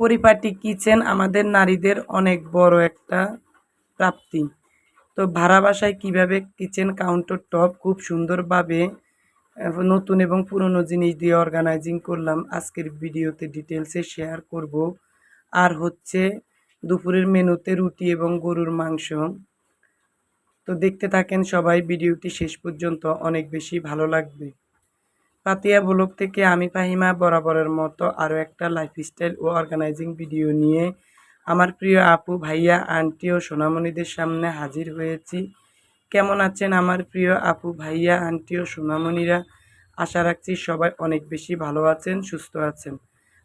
পরিপাটি কিচেন আমাদের নারীদের অনেক বড় একটা প্রাপ্তি। তো ভাড়া বাসায় কীভাবে কিচেন কাউন্টার টপ খুব সুন্দরভাবে নতুন এবং পুরনো জিনিস দিয়ে অর্গানাইজিং করলাম, আজকের ভিডিওতে ডিটেলসে শেয়ার করব। আর হচ্ছে দুপুরের মেনুতে রুটি এবং গরুর মাংস। তো দেখতে থাকেন সবাই, ভিডিওটি শেষ পর্যন্ত, অনেক বেশি ভালো লাগবে। পাতিয়া ব্লগ থেকে আমি ফাহিমা বরাবরের মতো আরও একটা লাইফস্টাইল ও অর্গানাইজিং ভিডিও নিয়ে আমার প্রিয় আপু, ভাইয়া আন্টি ও সোনামণিদের সামনে হাজির হয়েছি। কেমন আছেন আমার প্রিয় আপু, ভাইয়া আন্টি ও সোনামণিরা? আশা রাখছি সবাই অনেক বেশি ভালো আছেন, সুস্থ আছেন।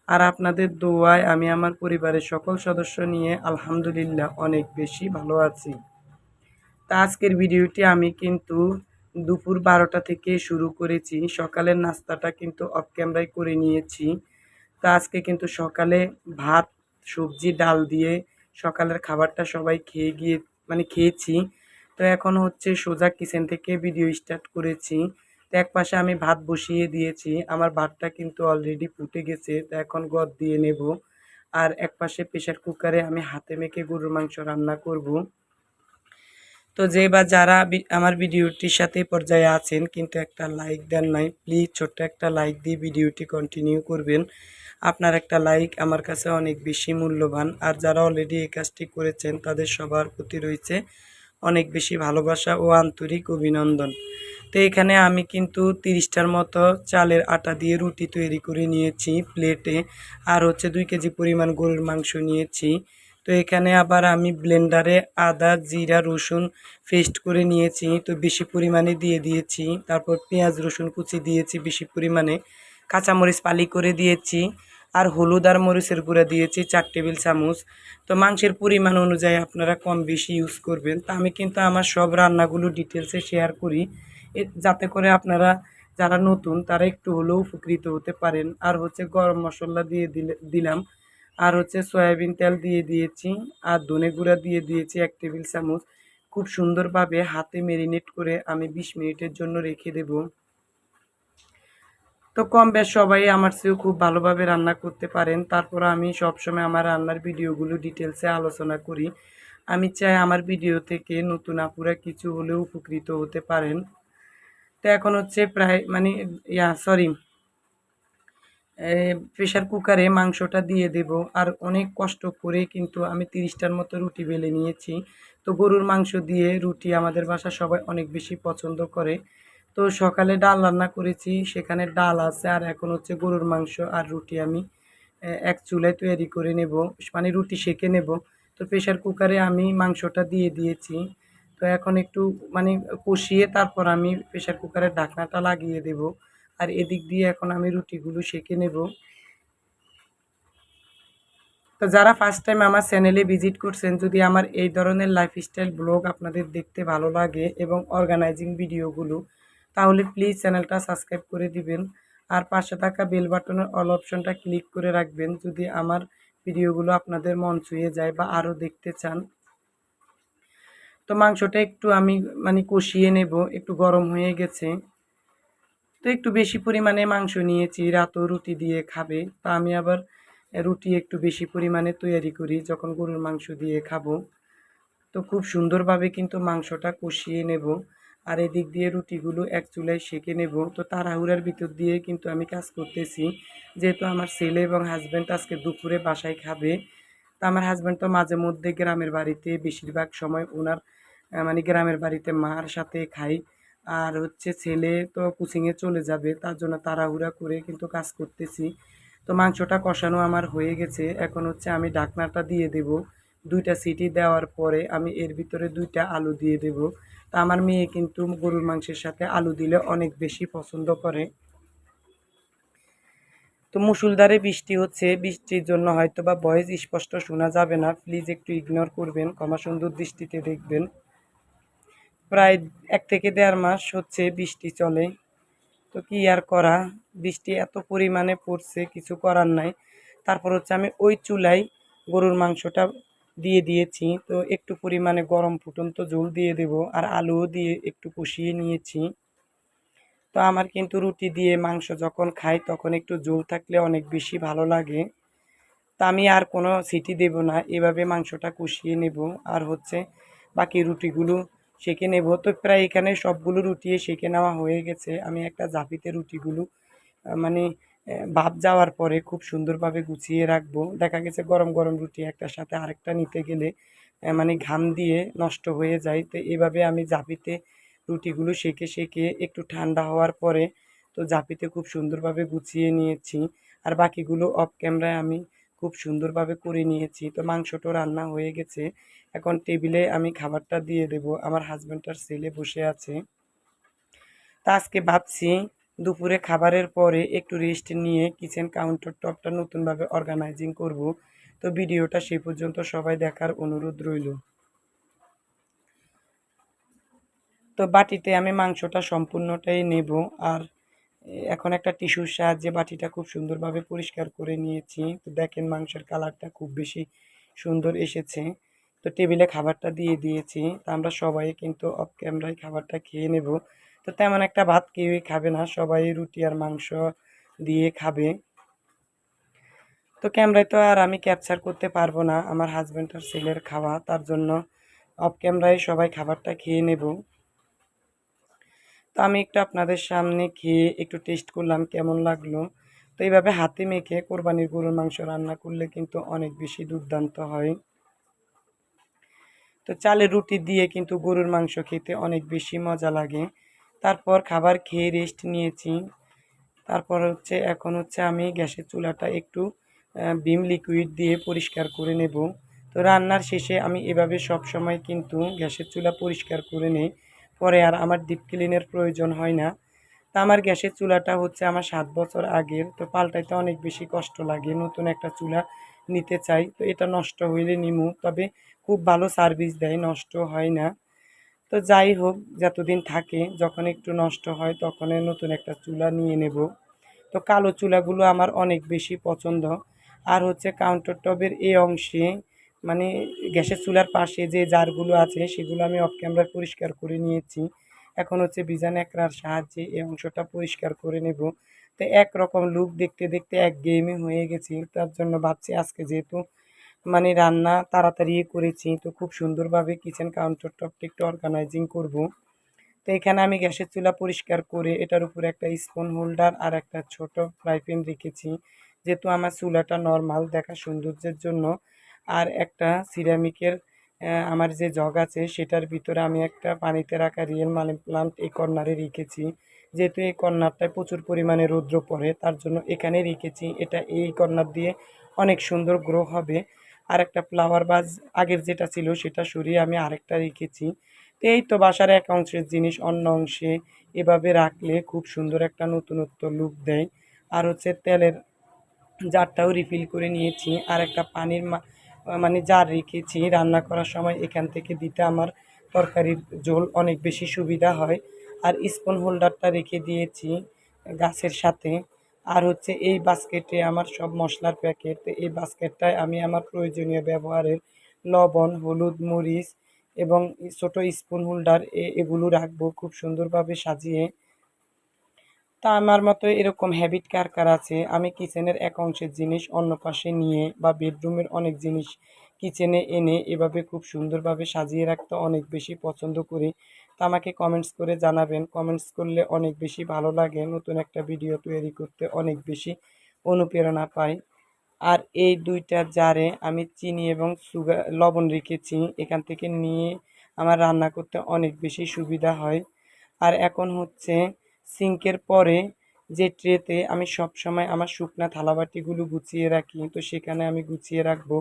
আর আপনাদের দোয়ায় আমি আমার পরিবারের সকল সদস্য নিয়ে আলহামদুলিল্লাহ অনেক বেশি ভালো আছি। তা আজকের ভিডিওটি আমি কিন্তু দুপুর বারোটা থেকে শুরু করেছি। সকালের নাস্তাটা কিন্তু অফ ক্যামেরায় করে নিয়েছি। তা আজকে কিন্তু সকালে ভাত, সবজি, ডাল দিয়ে সকালের খাবারটা সবাই খেয়ে গিয়ে মানে খেয়েছি। তো এখন হচ্ছে সোজা কিচেন থেকে ভিডিও স্টার্ট করেছি। তো এক পাশে আমি ভাত বসিয়ে দিয়েছি। আমার ভাতটা কিন্তু অলরেডি ফুটে গেছে। তো এখন গদ দিয়ে নেব। আর এক পাশে প্রেশার কুকারে আমি হাতে মেখে গরুর মাংস রান্না করব। তো যে বা যারা আমার ভিডিওটির সাথে পর্যায়ে আছেন, কিন্তু একটা লাইক দেন নাই প্লিজ ছোট্ট একটা লাইক দিয়ে ভিডিওটি কন্টিনিউ করবেন। আপনার একটা লাইক আমার কাছে অনেক বেশি মূল্যবান। আর যারা অলরেডি এই কাজটি করেছেন, তাদের সবার প্রতি রয়েছে অনেক বেশি ভালোবাসা ও আন্তরিক অভিনন্দন। তো এখানে আমি কিন্তু তিরিশটার মতো চালের আটা দিয়ে রুটি তৈরি করে নিয়েছি প্লেটে আর হচ্ছে দুই কেজি পরিমাণ গরুর মাংস নিয়েছি। তো এখানে আবার আমি ব্লেন্ডারে আদা, জিরা, রসুন পেস্ট করে নিয়েছি, তো বেশি পরিমাণে দিয়ে দিয়েছি। তারপর পেঁয়াজ, রসুন কুচি দিয়েছি বেশি পরিমাণে। কাঁচামরিচ পালি করে দিয়েছি আর হলুদ আর মরিচের গুঁড়া দিয়েছি চার টেবিল চামচ। তো মাংসের পরিমাণ অনুযায়ী আপনারা কম বেশি ইউজ করবেন। তা আমি কিন্তু আমার সব রান্নাগুলো ডিটেলসে শেয়ার করি। যাতে করে আপনারা যারা নতুন তারা একটু হলেও উপকৃত হতে পারেন। আর হচ্ছে গরম মশলা দিয়ে দিলে, দিলাম। আর হচ্ছে সয়াবিন তেল দিয়ে দিয়েছি আর ধনে গুঁড়া দিয়ে দিয়েছি এক টেবিল চামচ। খুব সুন্দরভাবে হাতে মেরিনেট করে আমি বিশ মিনিটের জন্য রেখে দেব। তো কম বেশ সবাই আমার চেয়েও খুব ভালোভাবে রান্না করতে পারেন। তারপর আমি সবসময় আমার রান্নার ভিডিওগুলো ডিটেলসে আলোচনা করি। আমি চাই আমার ভিডিও থেকে নতুন আপুরা কিছু হলেও উপকৃত হতে পারেন। তো এখন হচ্ছে প্রায় মানে ইয়া সরি প্রেশার কুকারে মাংসটা দিয়ে দেব। আর অনেক কষ্ট করে কিন্তু আমি তিরিশটার মতো রুটি বেলে নিয়েছি। তো গরুর মাংস দিয়ে রুটি আমাদের বাসা সবাই অনেক বেশি পছন্দ করে। তো সকালে ডাল রান্না করেছি, সেখানে ডাল আছে, আর এখন হচ্ছে গরুর মাংস আর রুটি আমি এক চুলায় তৈরি করে নেব মানে রুটি সেঁকে নেব। তো প্রেশার কুকারে আমি মাংসটা দিয়ে দিয়েছি। তো এখন একটু মানে কষিয়ে তারপর আমি প্রেশার কুকারের ঢাকনাটা লাগিয়ে দেব। আর এদিক দিয়ে এখন আমি রুটিগুলো সেঁকে নেব। তো যারা ফার্স্ট টাইম আমার চ্যানেলে ভিজিট করছেন, যদি আমার এই ধরনের লাইফস্টাইল ব্লগ আপনাদের দেখতে ভালো লাগে এবং অর্গানাইজিং ভিডিওগুলো তাহলে প্লিজ চ্যানেলটা সাবস্ক্রাইব করে দিবেন। আর পাশে থাকা বেল বাটনের অল অপশনটা ক্লিক করে রাখবেন, যদি আমার ভিডিওগুলো আপনাদের মন ছুঁয়ে যায় বা আরও দেখতে চান। তো মাংসটা একটু আমি মানে কষিয়ে নেব, একটু গরম হয়ে গেছে। তো একটু বেশি পরিমাণে মাংস নিয়েছি, রাতও রুটি দিয়ে খাবে। তা আমি আবার রুটি একটু বেশি পরিমাণে তৈরি করি যখন গরুর মাংস দিয়ে খাব। তো খুব সুন্দরভাবে কিন্তু মাংসটা কষিয়ে নেব আর এদিক দিয়ে রুটিগুলো এক চুলায় সেঁকে নেব। তো তাড়াহুড়ার ভিতর দিয়ে কিন্তু আমি কাজ করতেছি। যেহেতু আমার ছেলে এবং হাজব্যান্ড আজকে দুপুরে বাসায় খাবে, তো আমার হাজব্যান্ড তো মাঝে মধ্যে গ্রামের বাড়িতে বেশিরভাগ সময় ওনার মানে গ্রামের বাড়িতে মার সাথে খাই আর হচ্ছে ছেলে তো কোচিংয়ে চলে যাবে, তার জন্য তাড়াহুড়া করে কিন্তু কাজ করতেছি। তো মাংসটা কষানো আমার হয়ে গেছে, এখন হচ্ছে আমি ঢাকনাটা দিয়ে দেব। দুইটা সিটি দেওয়ার পরে আমি এর ভিতরে দুইটা আলু দিয়ে দেব। তা আমার মেয়ে কিন্তু গরুর মাংসের সাথে আলু দিলে অনেক বেশি পছন্দ করে। তো মুসুলধারে বৃষ্টি হচ্ছে, বৃষ্টির জন্য হয়তো বা ভয়েস স্পষ্ট শোনা যাবে না প্লিজ একটু ইগনোর করবেন, ক্ষমা সুন্দর দৃষ্টিতে দেখবেন। প্রায় এক থেকে দেড় মাস হচ্ছে বৃষ্টি চলে। তো কি আর করা? বৃষ্টি এত পরিমাণে পড়ছে, কিছু করার নাই। তারপর হচ্ছে আমি ওই চুলায় গরুর মাংসটা দিয়ে দিয়েছি। তো একটু পরিমাণে গরম ফুটন্ত ঝোল দিয়ে দেব আর আলুও দিয়ে একটু কষিয়ে নিয়েছি। তো আমার কিন্তু রুটি দিয়ে মাংস যখন খাই তখন একটু ঝোল থাকলে অনেক বেশি ভালো লাগে। তা আমি আর কোনো সিটি দেব না, এভাবে মাংসটা কষিয়ে নেব। আর হচ্ছে বাকি রুটিগুলো সেঁকে নেব। তো প্রায় এখানে সবগুলো রুটি সেঁকে নেওয়া হয়ে গেছে। আমি একটা জাপিতে রুটিগুলো মানে ভাপ যাওয়ার পরে খুব সুন্দরভাবে গুছিয়ে রাখব। দেখা গেছে গরম গরম রুটি একটার সাথে আরেকটা নিতে গেলে মানে ঘাম দিয়ে নষ্ট হয়ে যায়। তো এভাবে আমি জাপিতে রুটিগুলো সেঁকে সেঁকে একটু ঠান্ডা হওয়ার পরে, তো জাপিতে খুব সুন্দরভাবে গুছিয়ে নিয়েছি। আর বাকিগুলো অফ ক্যামেরায় আমি খুব সুন্দরভাবে করে নিয়েছি। তো মাংসটা রান্না হয়ে গেছে। এখন টেবিলে আমি খাবারটা দিয়ে দেব। আমার হাজব্যান্ডটার ছেলে বসে আছে। তা আজকে ভাবছি দুপুরে খাবারের পরে একটু রেস্ট নিয়ে কিচেন কাউন্টার টপটা নতুনভাবে অর্গানাইজিং করব। তো ভিডিওটা সেই পর্যন্ত সবাই দেখার অনুরোধ রইল। তো বাটিতে আমি মাংসটা সম্পূর্ণটাই নেব। আর এখন একটা টিস্যুর সাহায্যে বাটিটা খুব সুন্দরভাবে পরিষ্কার করে নিয়েছি। তো দেখেন মাংসের কালারটা খুব বেশি সুন্দর এসেছে। তো টেবিলে খাবারটা দিয়ে দিয়েছি। তা আমরা সবাই কিন্তু অফ ক্যামেরায় খাবারটা খেয়ে নেব। তো তেমন একটা ভাত কেউই খাবে না। সবাই রুটি আর মাংস দিয়ে খাবে। তো ক্যামেরায় তো আর আমি ক্যাপচার করতে পারব না। আমার হাজব্যান্ড আর ছেলের খাওয়া। তার জন্য অফ ক্যামেরায় সবাই খাবারটা খেয়ে নেব। তো আমি একটু আপনাদের সামনে খেয়ে একটু টেস্ট করলাম কেমন লাগল। তো এইভাবে হাতে মেখে কোরবানির গরুর মাংস রান্না করলে কিন্তু অনেক বেশি দুর্দান্ত হয়। তো চালের রুটি দিয়ে কিন্তু গরুর মাংস খেতে অনেক বেশি মজা লাগে। তারপর খাবার খেয়ে রেস্ট নিয়েছি। তারপর হচ্ছে, এখন হচ্ছে আমি গ্যাসের চুলাটা একটু বিম লিকুইড দিয়ে পরিষ্কার করে নেব। তো রান্নার শেষে আমি এভাবে সব সময় কিন্তু গ্যাসের চুলা পরিষ্কার করে নেই। পরে আর আমার ডিপ ক্লিনের প্রয়োজন হয় না। তা আমার গ্যাসের চুলাটা হচ্ছে আমার সাত বছর আগের, তো পাল্টাইতে অনেক বেশি কষ্ট লাগে নতুন একটা চুলা নিতে চাই। তো এটা নষ্ট হইলে নিমু, তবে খুব ভালো সার্ভিস দেয়, নষ্ট হয় না। তো যাই হোক, যতদিন থাকে, যখন একটু নষ্ট হয় তখন নতুন একটা চুলা নিয়ে নেব। তো কালো চুলাগুলো আমার অনেক বেশি পছন্দ। আর হচ্ছে কাউন্টার টপের এই অংশে মানে গ্যাসের চুলার পাশে যে জারগুলো আছে, সেগুলো আমি অফ ক্যামেরায় পরিষ্কার করে নিয়েছি। এখন হচ্ছে বিজান একরার সাহায্যে এই অংশটা পরিষ্কার করে নেব। তো একরকম লুক দেখতে দেখতে এক গেমে হয়ে গেছি। তার জন্য ভাবছি আজকে যেহেতু মানে রান্না তাড়াতাড়ি করেছি, তো খুব সুন্দরভাবে কিচেন কাউন্টার টপটা একটু অর্গানাইজিং করব। তো এখানে আমি গ্যাসের চুলা পরিষ্কার করে এটার উপরে একটা স্পুন হোল্ডার আর একটা ছোট ফ্রাই প্যান রেখেছি। যেহেতু আমার চুলাটা নর্মাল দেখা সৌন্দর্যের জন্য। আর একটা সিরামিকের আমার যে জগ আছে সেটার ভিতরে আমি একটা পানিতে রাখা রিয়েল মানি প্লান্ট এই কর্নারে রেখেছি। যেহেতু এই কর্নারটায় প্রচুর পরিমাণে রৌদ্র পড়ে, তার জন্য এখানে রেখেছি। এটা এই কর্নার দিয়ে অনেক সুন্দর গ্রো হবে। আর একটা ফ্লাওয়ার বাজ আগের যেটা ছিল সেটা সরিয়ে আমি আরেকটা রেখেছি। তো এই তো বাসার এক অংশের জিনিস, অন্য অংশে এভাবে রাখলে খুব সুন্দর একটা নতুনত্ব লুক দেয়। আর হচ্ছে তেলের জারটাও রিফিল করে নিয়েছি। আর একটা পানির মানে জার রেখেছি রান্না করার সময় এখান থেকে দিতে আমার তরকারির ঝোল অনেক বেশি সুবিধা হয়। আর স্পুন হোল্ডারটা রেখে দিয়েছি গাছের সাথে। আর হচ্ছে এই বাস্কেটে আমার সব মশলার প্যাকেট। এই বাস্কেটটায় আমি আমার প্রয়োজনীয় ব্যবহারের লবণ, হলুদ, মরিচ এবং ছোটো স্পুন হোল্ডার এগুলো রাখব খুব সুন্দরভাবে সাজিয়ে। তা আমার মতো এরকম হ্যাবিট কার কার আছে? আমি কিচেনের এক অংশের জিনিস অন্য পাশে নিয়ে বা বেডরুমের অনেক জিনিস কিচেনে এনে এভাবে খুব সুন্দরভাবে সাজিয়ে রাখতে অনেক বেশি পছন্দ করি। তা আমাকে কমেন্টস করে জানাবেন। কমেন্টস করলে অনেক বেশি ভালো লাগে। নতুন একটা ভিডিও তৈরি করতে অনেক বেশি অনুপ্রেরণা পাই। আর এই দুইটা জারে আমি চিনি এবং সুগার লবণ রেখেছি। এখান থেকে নিয়ে আমার রান্না করতে অনেক বেশি সুবিধা হয়। আর এখন হচ্ছে সিঙ্কের পরে যে ট্রেতে আমি সব সময় আমার শুকনা থালাবাটিগুলো গুছিয়ে রাখি, তো সেখানে আমি গুছিয়ে রাখব।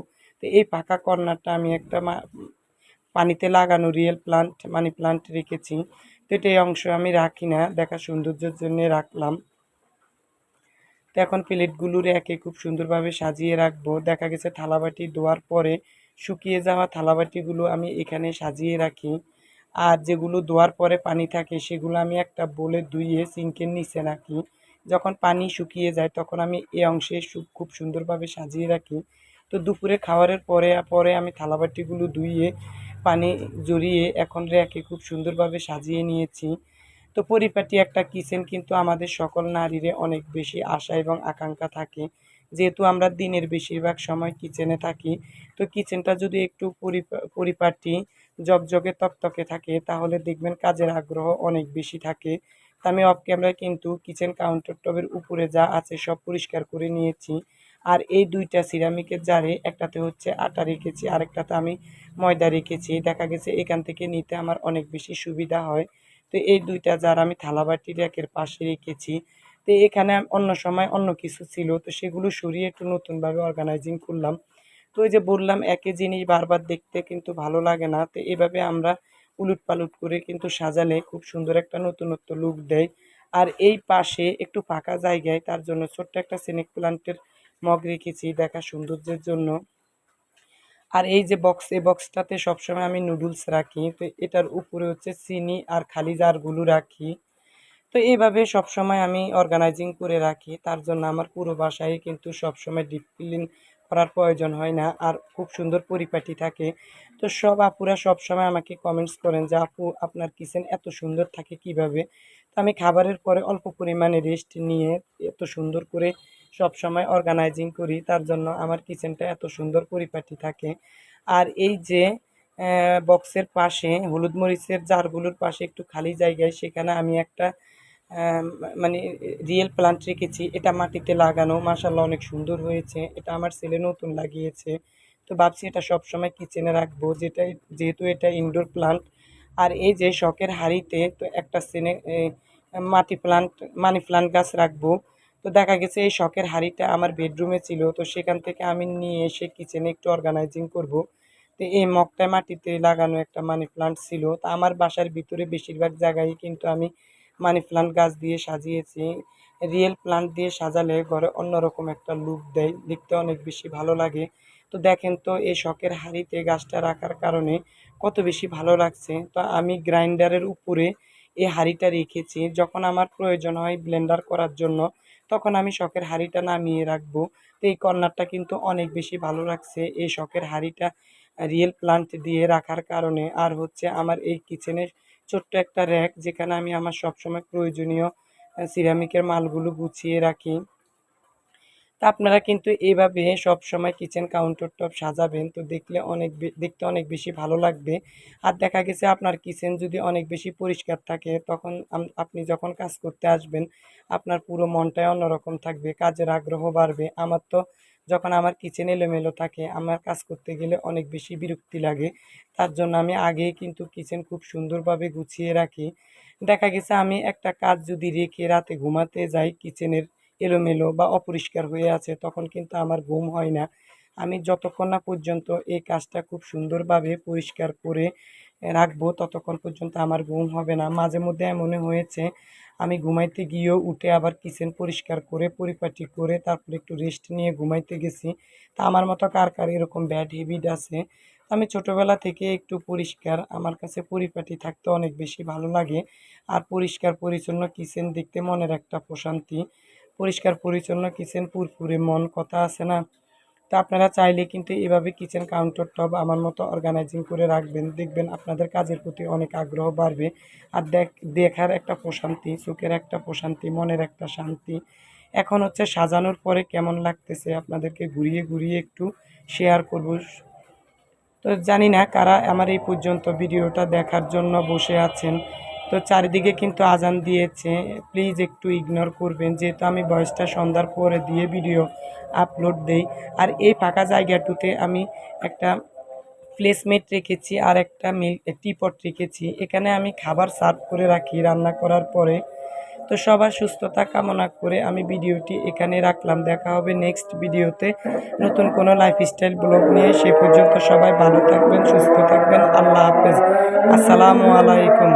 তো এই পাকা কর্নারটা আমি একটা পানিতে লাগানো রিয়েল প্লান্ট মানি প্লান্ট রেখেছি। তো এটা এই অংশ আমি রাখি না, দেখা সৌন্দর্যের জন্য রাখলাম। তো এখন প্লেটগুলো রেখে খুব সুন্দরভাবে সাজিয়ে রাখব। দেখা গেছে থালাবাটি ধোয়ার পরে শুকিয়ে যাওয়া থালাবাটিগুলো আমি এখানে সাজিয়ে রাখি। আর যেগুলো ধোয়ার পরে পানি থাকে, সেগুলো আমি একটা বলে ধুইয়ে সিঙ্কের নিচে রাখি। যখন পানি শুকিয়ে যায়, তখন আমি এ অংশে খুব সুন্দরভাবে সাজিয়ে রাখি। তো দুপুরে খাওয়ারের পরে পরে আমি থালাবাটিগুলো ধুইয়ে পানি জড়িয়ে এখন রেখে খুব সুন্দরভাবে সাজিয়ে নিয়েছি। তো পরিপাটি একটা কিচেন কিন্তু আমাদের সকল নারীরে অনেক বেশি আশা এবং আকাঙ্ক্ষা থাকে। যেহেতু আমরা দিনের বেশিরভাগ সময় কিচেনে থাকি, তো কিচেনটা যদি একটু পরিপা- পরিপাটি জকজকে তকতকে থাকে, তাহলে দেখবেন কাজের আগ্রহ অনেক বেশি থাকে। আমি অফ ক্যামেরায় কিন্তু কিচেন কাউন্টার টপের উপরে যা আছে সব পরিষ্কার করে নিয়েছি। আর এই দুইটা সিরামিকের জারে একটাতে হচ্ছে আটা রেখেছি, আরেকটাতে আমি ময়দা রেখেছি। দেখা গেছে এখান থেকে নিতে আমার অনেক বেশি সুবিধা হয়। তো এই দুইটা জার আমি থালাবাটি র্যাকের পাশে রেখেছি। তো এখানে অন্য সময় অন্য কিছু ছিল, তো সেগুলো সরিয়ে একটু নতুনভাবে অর্গানাইজিং করলাম। তো ওই যে বললাম, একই জিনিস বারবার দেখতে কিন্তু ভালো লাগে না। তো এভাবে আমরা উলুট পালুট করে কিন্তু সাজালে খুব সুন্দর একটা নতুনত্ব লুক দেয়। আর এই পাশে একটু ফাঁকা জায়গায় তার জন্য ছোট্ট একটা সিনিক প্লান্টের মগ রেখেছি দেখা সৌন্দর্যের জন্য। আর এই যে বক্স এই বক্সটাতে সবসময় আমি নুডলস রাখি। তো এটার উপরে হচ্ছে চিনি আর খালি জারগুলো রাখি। তো এইভাবে সবসময় আমি অর্গানাইজিং করে রাখি। তার জন্য আমার পুরো বাসায় কিন্তু সবসময় ডিপ ক্লিন করার প্রয়োজন হয় না আর খুব সুন্দর পরিপাটি থাকে। তো সব আপুরা সবসময় আমাকে কমেন্টস করেন যে, আপু, আপনার কিচেন এত সুন্দর থাকে কীভাবে? তো আমি খাবারের পরে অল্প পরিমাণে রেস্ট নিয়ে এত সুন্দর করে সব সময় অর্গানাইজিং করি। তার জন্য আমার কিচেনটা এত সুন্দর পরিপাটি থাকে। আর এই যে বক্সের পাশে হলুদ মরিচের জারগুলোর পাশে একটু খালি জায়গায় সেখানে আমি একটা মানে রিয়েল প্লান্ট রেখেছি, এটা মাটিতে লাগানো মাসাল্লাহ অনেক সুন্দর হয়েছে, এটা আমার ছেলে নতুন লাগিয়েছে, তো ভাবছি এটা সবসময় কিচেনে রাখব যেটা যেহেতু এটা ইনডোর প্লান্ট আর এই যে শখের হাঁড়িতে তো একটা সেনে মাটি প্লান্ট মানি প্লান্ট গাছ রাখব, তো দেখা গেছে এই শখের হাঁড়িটা আমার বেডরুমে ছিল, তো সেখান থেকে আমি নিয়ে এসে কিচেনে একটু অর্গানাইজিং করব, তো এই মগটা মাটিতে লাগানো একটা মানি প্লান্ট ছিল, তা আমার বাসার ভিতরে বেশিরভাগ জায়গায় কিন্তু আমি মানি প্লান্ট গাছ দিয়ে সাজিয়েছি। রিয়েল প্লান্ট দিয়ে সাজালে ঘরে অন্যরকম একটা লুক দেয়, দেখতে অনেক বেশি ভালো লাগে। তো দেখেন তো, এই শখের হাঁড়িতে গাছটা রাখার কারণে কত বেশি ভালো লাগছে। তো আমি গ্রাইন্ডারের উপরে এই হাঁড়িটা রেখেছি। যখন আমার প্রয়োজন হয় ব্লেন্ডার করার জন্য, তখন আমি শখের হাঁড়িটা নামিয়ে রাখব। তো এই কর্নারটা কিন্তু অনেক বেশি ভালো লাগছে, এই শখের হাড়িটা রিয়েল প্লান্ট দিয়ে রাখার কারণে। আর হচ্ছে আমার এই কিচেনের ছোট্ট একটা র্যাক যেখানে আমি আমার সবসময় প্রয়োজনীয় সিরামিকের মালগুলো গুছিয়ে রাখি। তা আপনারা কিন্তু এইভাবে সবসময় কিচেন কাউন্টার টপ সাজাবেন, তো দেখলে অনেক দেখতে অনেক বেশি ভালো লাগবে। আর দেখা গেছে আপনার কিচেন যদি অনেক বেশি পরিষ্কার থাকে, তখন আপনি যখন কাজ করতে আসবেন, আপনার পুরো মনটাই অন্যরকম থাকবে, কাজের আগ্রহ বাড়বে। আমার তো যখন আমার কিচেন এলোমেলো থাকে, আমার কাজ করতে গেলে অনেক বেশি বিরক্তি লাগে। তার জন্য আমি আগেই কিন্তু কিচেন খুব সুন্দরভাবে গুছিয়ে রাখি। দেখা গেছে আমি একটা কাজ যদি রেখে রাতে ঘুমাতে যাই কিচেনের এলোমেলো বা অপরিষ্কার হয়ে আছে, তখন কিন্তু আমার ঘুম হয় না। আমি যতক্ষণ না পর্যন্ত এই কাজটা খুব সুন্দরভাবে পরিষ্কার করে রাখব, ততক্ষণ পর্যন্ত আমার ঘুম হবে না। মাঝে মধ্যে এমনই হয়েছে, আমি ঘুমাইতে গিয়েও উঠে আবার কিচেন পরিষ্কার করে, পরিপাটি করে, তারপরে একটু রেস্ট নিয়ে ঘুমাইতে গেছি। তা আমার মতো কার কার এরকম ব্যাড হ্যাবিট আছে? আমি ছোটোবেলা থেকে একটু পরিষ্কার, আমার কাছে পরিপাটি থাকতে অনেক বেশি ভালো লাগে। আর পরিষ্কার পরিচ্ছন্ন কিচেন দেখতে মনের একটা প্রশান্তি। পরিষ্কার পরিচ্ছন্ন কিচেন, পুরপুরে মন, কথা আছে না? তো আপনারা চাইলে কিন্তু এভাবে কিচেন কাউন্টার টপ আমার মতো অর্গানাইজিং করে রাখবেন। দেখবেন আপনাদের কাজের প্রতি অনেক আগ্রহ বাড়বে। আর দেখ, দেখার একটা প্রশান্তি, চোখের একটা প্রশান্তি, মনের একটা শান্তি। এখন হচ্ছে সাজানোর পরে কেমন লাগতেছে আপনাদেরকে ঘুরিয়ে ঘুরিয়ে একটু শেয়ার করব। তো জানি না কারা আমার এই পর্যন্ত ভিডিওটা দেখার জন্য বসে আছেন। তো চারিদিকে কিন্তু আজান দিয়েছে। প্লিজ একটু ইগনোর করবেন, যেহেতু আমি বয়সটা সন্ধ্যার পরে দিয়ে ভিডিও আপলোড দেই। আর এই ফাঁকা জায়গাটুতে আমি একটা প্লেসমেট রেখেছি আর একটা মিল টিপট রেখেছি। এখানে আমি খাবার সার্ভ করে রাখি রান্না করার পরে। তো সবার সুস্থতা কামনা করে আমি ভিডিওটি এখানে রাখলাম। দেখা হবে নেক্সট ভিডিওতে নতুন কোনো লাইফস্টাইল ব্লগ নিয়ে সে পর্যন্ত সবাই ভালো থাকবেন, সুস্থ থাকবেন। আল্লাহ হাফেজ। আসসালামু আলাইকুম।